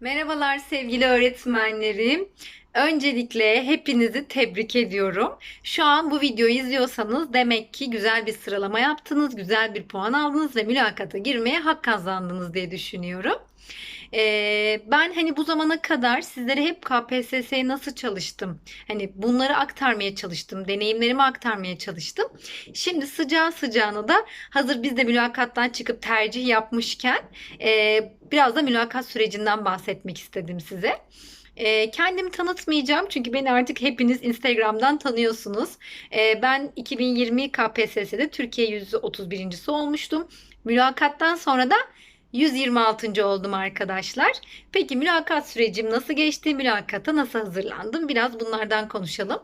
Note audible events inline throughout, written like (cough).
Merhabalar sevgili öğretmenlerim. Öncelikle hepinizi tebrik ediyorum. Şu an bu videoyu izliyorsanız demek ki güzel bir sıralama yaptınız, güzel bir puan aldınız ve mülakata girmeye hak kazandınız diye düşünüyorum. Ee, ben hani bu zamana kadar sizlere hep KPSS'ye nasıl çalıştım? Hani bunları aktarmaya çalıştım, deneyimlerimi aktarmaya çalıştım. Şimdi sıcağı sıcağına da hazır biz de mülakattan çıkıp tercih yapmışken e, biraz da mülakat sürecinden bahsetmek istedim size. E, kendimi tanıtmayacağım çünkü beni artık hepiniz Instagram'dan tanıyorsunuz. E, ben 2020 KPSS'de Türkiye 131.si olmuştum. Mülakattan sonra da 126. oldum arkadaşlar. Peki mülakat sürecim nasıl geçti? Mülakata nasıl hazırlandım? Biraz bunlardan konuşalım.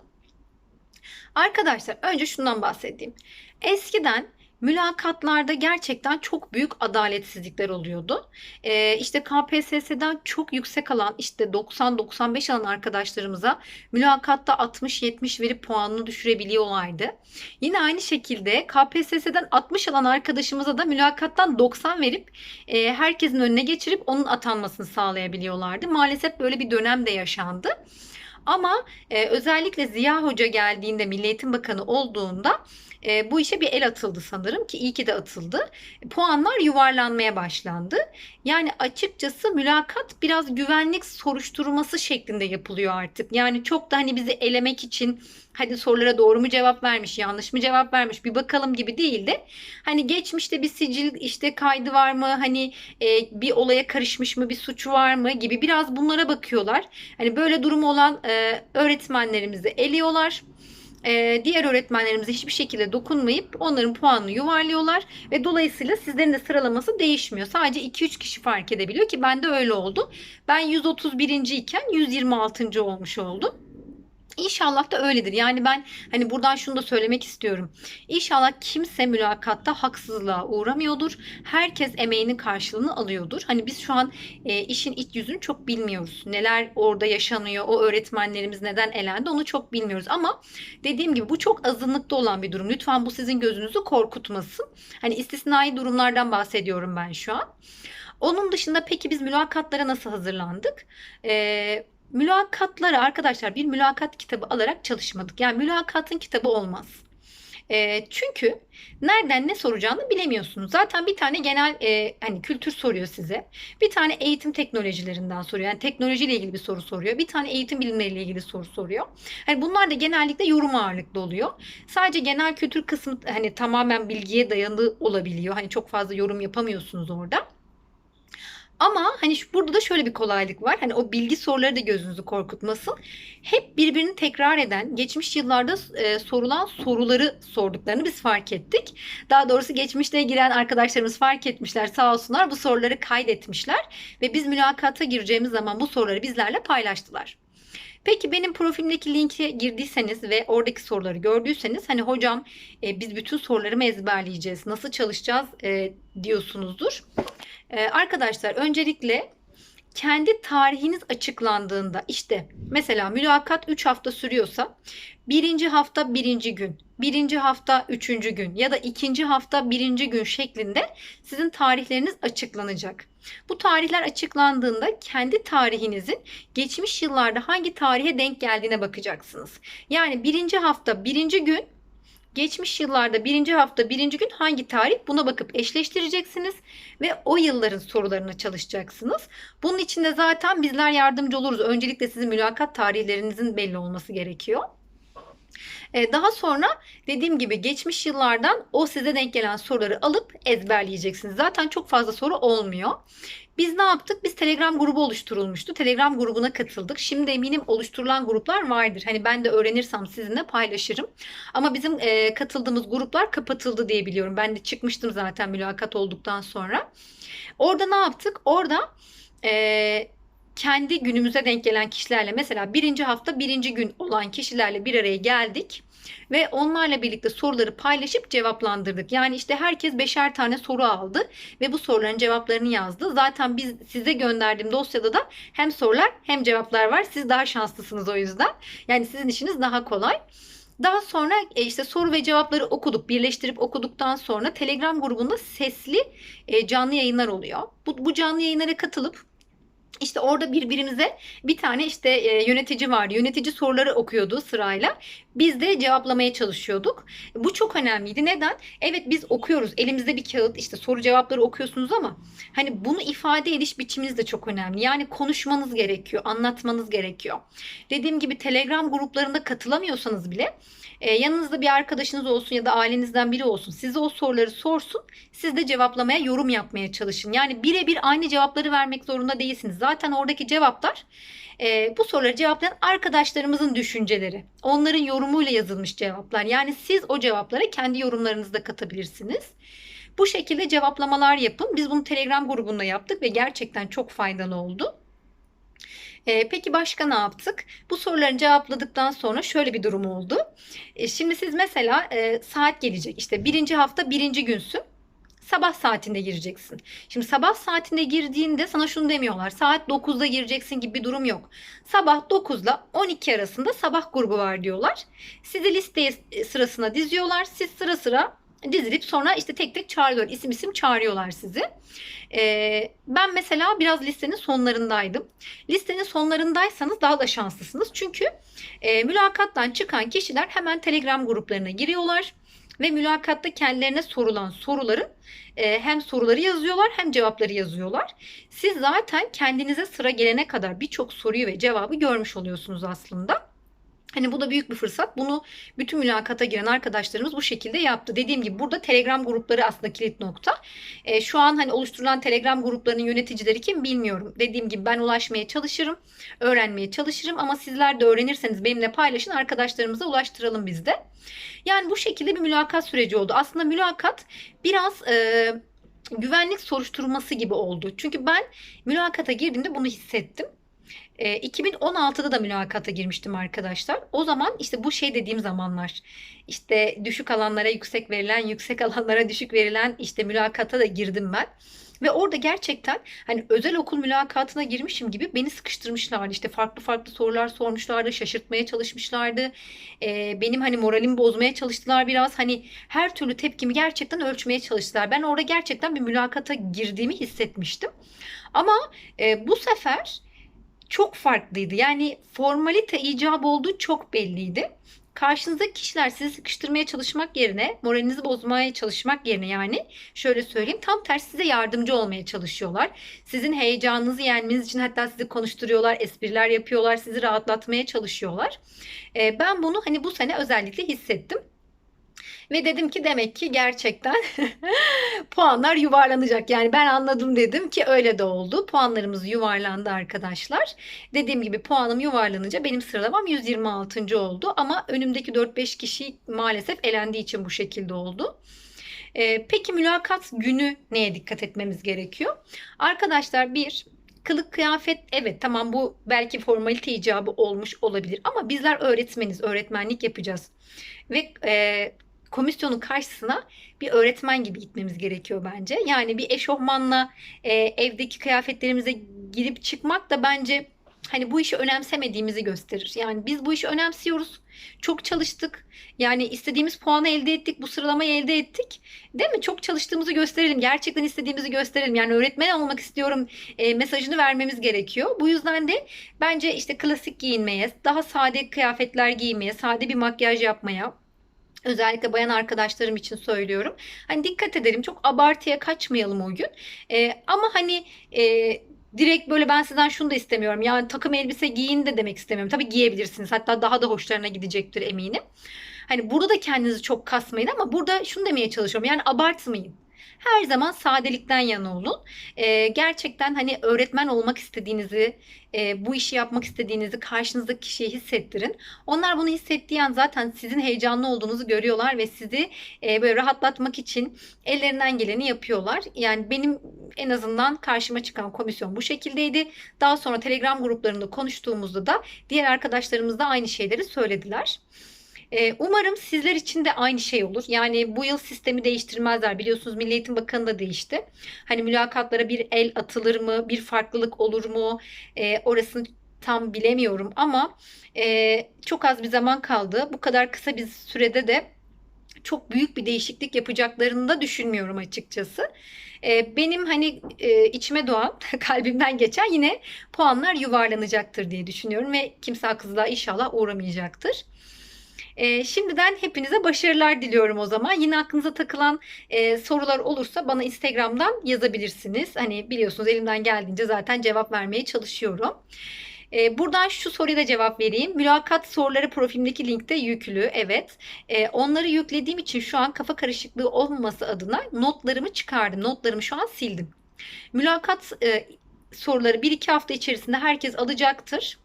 Arkadaşlar önce şundan bahsedeyim. Eskiden mülakatlarda gerçekten çok büyük adaletsizlikler oluyordu. Ee, işte KPSS'den çok yüksek alan işte 90-95 alan arkadaşlarımıza mülakatta 60-70 verip puanını düşürebiliyorlardı. Yine aynı şekilde KPSS'den 60 alan arkadaşımıza da mülakattan 90 verip e, herkesin önüne geçirip onun atanmasını sağlayabiliyorlardı. Maalesef böyle bir dönem de yaşandı. Ama e, özellikle Ziya Hoca geldiğinde Milli Eğitim Bakanı olduğunda e, bu işe bir el atıldı sanırım ki iyi ki de atıldı. Puanlar yuvarlanmaya başlandı. Yani açıkçası mülakat biraz güvenlik soruşturması şeklinde yapılıyor artık. Yani çok da hani bizi elemek için hadi sorulara doğru mu cevap vermiş, yanlış mı cevap vermiş bir bakalım gibi değil de hani geçmişte bir sicil işte kaydı var mı? Hani e, bir olaya karışmış mı? Bir suç var mı? gibi biraz bunlara bakıyorlar. Hani böyle durumu olan e, öğretmenlerimizi eliyorlar e, diğer öğretmenlerimize hiçbir şekilde dokunmayıp onların puanını yuvarlıyorlar ve dolayısıyla sizlerin de sıralaması değişmiyor. Sadece 2-3 kişi fark edebiliyor ki bende öyle oldu. Ben 131. iken 126. olmuş oldum. İnşallah da öyledir. Yani ben hani buradan şunu da söylemek istiyorum. İnşallah kimse mülakatta haksızlığa uğramıyordur. Herkes emeğinin karşılığını alıyordur. Hani biz şu an e, işin iç yüzünü çok bilmiyoruz. Neler orada yaşanıyor, o öğretmenlerimiz neden elendi onu çok bilmiyoruz. Ama dediğim gibi bu çok azınlıkta olan bir durum. Lütfen bu sizin gözünüzü korkutmasın. Hani istisnai durumlardan bahsediyorum ben şu an. Onun dışında peki biz mülakatlara nasıl hazırlandık? Eee Mülakatları arkadaşlar bir mülakat kitabı alarak çalışmadık. Yani mülakatın kitabı olmaz. E, çünkü nereden ne soracağını bilemiyorsunuz. Zaten bir tane genel e, hani kültür soruyor size. Bir tane eğitim teknolojilerinden soruyor. Yani teknolojiyle ilgili bir soru soruyor. Bir tane eğitim bilimleriyle ilgili soru soruyor. Hani bunlar da genellikle yorum ağırlıklı oluyor. Sadece genel kültür kısmı hani tamamen bilgiye dayalı olabiliyor. Hani çok fazla yorum yapamıyorsunuz orada. Ama hani şu, burada da şöyle bir kolaylık var. Hani o bilgi soruları da gözünüzü korkutmasın. Hep birbirini tekrar eden, geçmiş yıllarda e, sorulan soruları sorduklarını biz fark ettik. Daha doğrusu geçmişte giren arkadaşlarımız fark etmişler sağ olsunlar. Bu soruları kaydetmişler ve biz mülakata gireceğimiz zaman bu soruları bizlerle paylaştılar. Peki benim profilimdeki linke girdiyseniz ve oradaki soruları gördüyseniz hani hocam e, biz bütün soruları mı ezberleyeceğiz, nasıl çalışacağız e, diyorsunuzdur. E, arkadaşlar öncelikle kendi tarihiniz açıklandığında işte mesela mülakat 3 hafta sürüyorsa birinci hafta birinci gün, birinci hafta üçüncü gün ya da ikinci hafta birinci gün şeklinde sizin tarihleriniz açıklanacak. Bu tarihler açıklandığında kendi tarihinizin geçmiş yıllarda hangi tarihe denk geldiğine bakacaksınız. Yani birinci hafta birinci gün geçmiş yıllarda birinci hafta birinci gün hangi tarih buna bakıp eşleştireceksiniz ve o yılların sorularını çalışacaksınız. Bunun için de zaten bizler yardımcı oluruz. Öncelikle sizin mülakat tarihlerinizin belli olması gerekiyor. Ee, daha sonra dediğim gibi geçmiş yıllardan o size denk gelen soruları alıp ezberleyeceksiniz. Zaten çok fazla soru olmuyor. Biz ne yaptık? Biz Telegram grubu oluşturulmuştu. Telegram grubuna katıldık. Şimdi eminim oluşturulan gruplar vardır. Hani ben de öğrenirsem sizinle paylaşırım. Ama bizim e, katıldığımız gruplar kapatıldı diye biliyorum. Ben de çıkmıştım zaten mülakat olduktan sonra. Orada ne yaptık? Orada e, kendi günümüze denk gelen kişilerle mesela birinci hafta birinci gün olan kişilerle bir araya geldik ve onlarla birlikte soruları paylaşıp cevaplandırdık. Yani işte herkes beşer tane soru aldı ve bu soruların cevaplarını yazdı. Zaten biz size gönderdiğim dosyada da hem sorular hem cevaplar var. Siz daha şanslısınız o yüzden. Yani sizin işiniz daha kolay. Daha sonra e, işte soru ve cevapları okuduk, birleştirip okuduktan sonra Telegram grubunda sesli e, canlı yayınlar oluyor. Bu, bu canlı yayınlara katılıp İşte orada birbirimize bir tane işte e, yönetici vardı. Yönetici soruları okuyordu sırayla. Biz de cevaplamaya çalışıyorduk. Bu çok önemliydi. Neden? Evet biz okuyoruz. Elimizde bir kağıt işte soru cevapları okuyorsunuz ama hani bunu ifade ediş biçiminiz de çok önemli. Yani konuşmanız gerekiyor, anlatmanız gerekiyor. Dediğim gibi Telegram gruplarında katılamıyorsanız bile e, yanınızda bir arkadaşınız olsun ya da ailenizden biri olsun. Size o soruları sorsun. Siz de cevaplamaya, yorum yapmaya çalışın. Yani birebir aynı cevapları vermek zorunda değilsiniz. Zaten oradaki cevaplar e, bu soruları cevaplayan arkadaşlarımızın düşünceleri. Onların yorumuyla yazılmış cevaplar. Yani siz o cevaplara kendi yorumlarınızı da katabilirsiniz. Bu şekilde cevaplamalar yapın. Biz bunu Telegram grubunda yaptık ve gerçekten çok faydalı oldu. E, peki başka ne yaptık? Bu soruları cevapladıktan sonra şöyle bir durum oldu. E, şimdi siz mesela e, saat gelecek. İşte birinci hafta birinci günsün sabah saatinde gireceksin. Şimdi sabah saatinde girdiğinde sana şunu demiyorlar. Saat 9'da gireceksin gibi bir durum yok. Sabah 9 ile 12 arasında sabah grubu var diyorlar. Sizi listeye sırasına diziyorlar. Siz sıra sıra dizilip sonra işte tek tek çağırıyorlar. İsim isim çağırıyorlar sizi. Ee, ben mesela biraz listenin sonlarındaydım. Listenin sonlarındaysanız daha da şanslısınız. Çünkü e, mülakattan çıkan kişiler hemen Telegram gruplarına giriyorlar ve mülakatta kendilerine sorulan soruların e, hem soruları yazıyorlar hem cevapları yazıyorlar. Siz zaten kendinize sıra gelene kadar birçok soruyu ve cevabı görmüş oluyorsunuz aslında. Hani bu da büyük bir fırsat. Bunu bütün mülakata giren arkadaşlarımız bu şekilde yaptı. Dediğim gibi burada Telegram grupları aslında kilit nokta. E, şu an hani oluşturulan Telegram gruplarının yöneticileri kim bilmiyorum. Dediğim gibi ben ulaşmaya çalışırım, öğrenmeye çalışırım ama sizler de öğrenirseniz benimle paylaşın, arkadaşlarımıza ulaştıralım biz de. Yani bu şekilde bir mülakat süreci oldu. Aslında mülakat biraz e, güvenlik soruşturması gibi oldu. Çünkü ben mülakata girdiğimde bunu hissettim. E, 2016'da da mülakata girmiştim arkadaşlar. O zaman işte bu şey dediğim zamanlar işte düşük alanlara yüksek verilen, yüksek (laughs) alanlara düşük verilen işte mülakata da girdim ben. Ve orada gerçekten hani özel okul mülakatına girmişim gibi beni sıkıştırmışlardı. İşte farklı farklı sorular sormuşlardı, şaşırtmaya çalışmışlardı. Ee, benim hani moralimi bozmaya çalıştılar biraz. Hani her türlü tepkimi gerçekten ölçmeye çalıştılar. Ben orada gerçekten bir mülakata girdiğimi hissetmiştim. Ama e, bu sefer çok farklıydı. Yani formalite icap olduğu çok belliydi. Karşınızdaki kişiler sizi sıkıştırmaya çalışmak yerine, moralinizi bozmaya çalışmak yerine yani şöyle söyleyeyim tam tersi size yardımcı olmaya çalışıyorlar. Sizin heyecanınızı yenmeniz için hatta sizi konuşturuyorlar, espriler yapıyorlar, sizi rahatlatmaya çalışıyorlar. Ee, ben bunu hani bu sene özellikle hissettim. Ve dedim ki demek ki gerçekten (laughs) puanlar yuvarlanacak. Yani ben anladım dedim ki öyle de oldu. Puanlarımız yuvarlandı arkadaşlar. Dediğim gibi puanım yuvarlanınca benim sıralamam 126. oldu. Ama önümdeki 4-5 kişi maalesef elendiği için bu şekilde oldu. Ee, peki mülakat günü neye dikkat etmemiz gerekiyor? Arkadaşlar bir kılık kıyafet evet tamam bu belki formalite icabı olmuş olabilir ama bizler öğretmeniz, öğretmenlik yapacağız. Ve e, komisyonun karşısına bir öğretmen gibi gitmemiz gerekiyor bence. Yani bir eşofmanla e, evdeki kıyafetlerimize girip çıkmak da bence hani bu işi önemsemediğimizi gösterir. Yani biz bu işi önemsiyoruz. Çok çalıştık. Yani istediğimiz puanı elde ettik. Bu sıralamayı elde ettik. Değil mi? Çok çalıştığımızı gösterelim. Gerçekten istediğimizi gösterelim. Yani öğretmen olmak istiyorum e, mesajını vermemiz gerekiyor. Bu yüzden de bence işte klasik giyinmeye, daha sade kıyafetler giymeye, sade bir makyaj yapmaya, Özellikle bayan arkadaşlarım için söylüyorum. Hani dikkat edelim çok abartıya kaçmayalım o gün. E, ama hani e, direkt böyle ben sizden şunu da istemiyorum. Yani takım elbise giyin de demek istemiyorum. Tabii giyebilirsiniz. Hatta daha da hoşlarına gidecektir eminim. Hani burada da kendinizi çok kasmayın ama burada şunu demeye çalışıyorum. Yani abartmayın her zaman sadelikten yana olun. E, gerçekten hani öğretmen olmak istediğinizi, e, bu işi yapmak istediğinizi karşınızdaki kişiye hissettirin. Onlar bunu hissettiği an zaten sizin heyecanlı olduğunuzu görüyorlar ve sizi e, böyle rahatlatmak için ellerinden geleni yapıyorlar. Yani benim en azından karşıma çıkan komisyon bu şekildeydi. Daha sonra Telegram gruplarında konuştuğumuzda da diğer arkadaşlarımız da aynı şeyleri söylediler. Ee, umarım sizler için de aynı şey olur. Yani bu yıl sistemi değiştirmezler. Biliyorsunuz Milli Eğitim Bakanı da değişti. Hani mülakatlara bir el atılır mı? Bir farklılık olur mu? Ee, orasını tam bilemiyorum ama e, çok az bir zaman kaldı. Bu kadar kısa bir sürede de çok büyük bir değişiklik yapacaklarını da düşünmüyorum açıkçası. E, benim hani e, içime doğan, (laughs) kalbimden geçen yine puanlar yuvarlanacaktır diye düşünüyorum ve kimse haksızlığa inşallah uğramayacaktır. E, şimdiden hepinize başarılar diliyorum o zaman. Yine aklınıza takılan e, sorular olursa bana Instagram'dan yazabilirsiniz. Hani biliyorsunuz elimden geldiğince zaten cevap vermeye çalışıyorum. E, buradan şu soruya da cevap vereyim. Mülakat soruları profilimdeki linkte yüklü. Evet. E, onları yüklediğim için şu an kafa karışıklığı olmaması adına notlarımı çıkardım. Notlarımı şu an sildim. Mülakat e, soruları 1-2 hafta içerisinde herkes alacaktır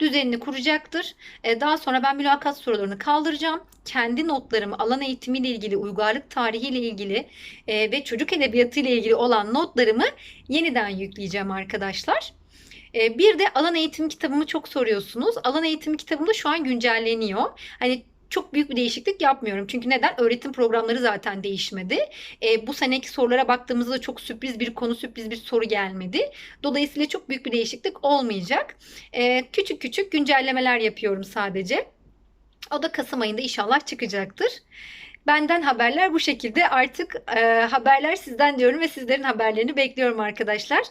düzenini kuracaktır. E, daha sonra ben mülakat sorularını kaldıracağım. Kendi notlarımı alan eğitimiyle ilgili, uygarlık tarihiyle ilgili e, ve çocuk edebiyatı ile ilgili olan notlarımı yeniden yükleyeceğim arkadaşlar. E, bir de alan eğitim kitabımı çok soruyorsunuz. Alan eğitim kitabım şu an güncelleniyor. Hani çok büyük bir değişiklik yapmıyorum. Çünkü neden? Öğretim programları zaten değişmedi. E, bu seneki sorulara baktığımızda çok sürpriz bir konu, sürpriz bir soru gelmedi. Dolayısıyla çok büyük bir değişiklik olmayacak. E, küçük küçük güncellemeler yapıyorum sadece. O da Kasım ayında inşallah çıkacaktır. Benden haberler bu şekilde. Artık e, haberler sizden diyorum ve sizlerin haberlerini bekliyorum arkadaşlar.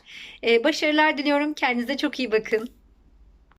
E, başarılar diliyorum. Kendinize çok iyi bakın.